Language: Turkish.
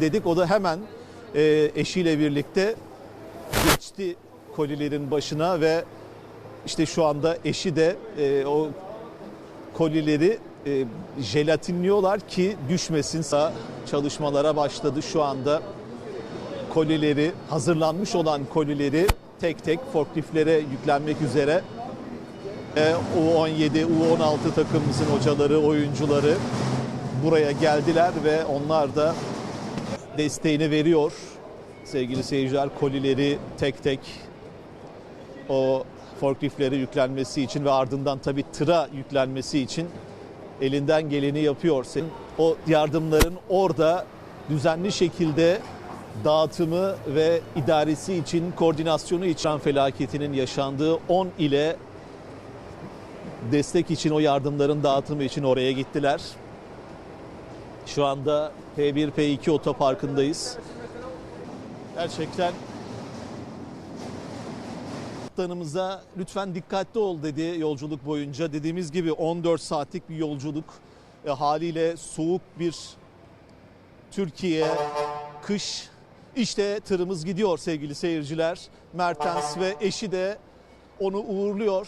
dedik. O da hemen e, eşiyle birlikte geçti kolilerin başına ve işte şu anda eşi de e, o kolileri e, jelatinliyorlar ki düşmesin. Çalışmalara başladı şu anda. Kolileri, hazırlanmış olan kolileri tek tek forkliftlere yüklenmek üzere. E, U17, U16 takımımızın hocaları, oyuncuları buraya geldiler ve onlar da desteğini veriyor. Sevgili seyirciler kolileri tek tek o forkliftlere yüklenmesi için ve ardından tabii tıra yüklenmesi için elinden geleni yapıyor. O yardımların orada düzenli şekilde dağıtımı ve idaresi için koordinasyonu için felaketinin yaşandığı 10 ile destek için o yardımların dağıtımı için oraya gittiler. Şu anda P1 P2 otoparkındayız. Gerçekten kaptanımıza lütfen dikkatli ol dedi yolculuk boyunca. Dediğimiz gibi 14 saatlik bir yolculuk. E, haliyle soğuk bir Türkiye, kış. İşte tırımız gidiyor sevgili seyirciler. Mertens ve eşi de onu uğurluyor.